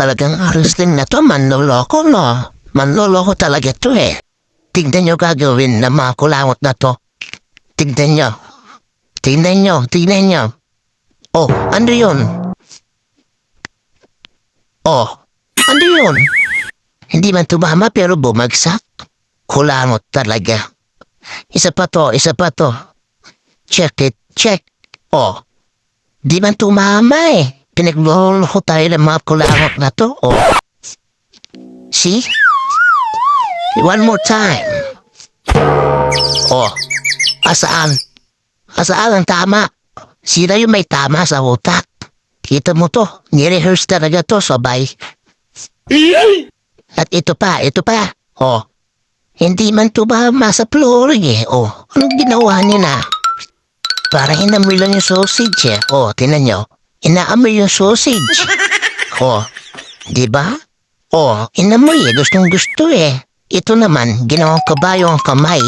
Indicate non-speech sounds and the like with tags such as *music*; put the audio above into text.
Talagang Arisling na to, manloloko, no? Manloloko talaga to eh. Tignan nyo gagawin ng mga kulangot na to. Tignan nyo. Tignan nyo, tignan nyo. Oh, ano yun? Oh, ano yun? Hindi man tumama pero bumagsak. Kulangot talaga. Isa pa to, isa pa to. Check it, check. Oh, di man tumama eh. Pinagloloko tayo ng mga kulangot na to. Oh. See? One more time. Oh, asaan? Asaan ang tama? Sino yung may tama sa utak? Kita mo to, nirehearse talaga to sabay. At ito pa, ito pa. Oh, hindi man tumama sa flooring eh. Oh, anong ginawa niya na? Para inamoy lang yung sausage eh. Oh, tinan nyo. Inaamoy yung sausage. *laughs* Oh, di ba? Oh, inamoy eh. Gustong gusto eh. Ito naman, ginawang kabayo ang kamay.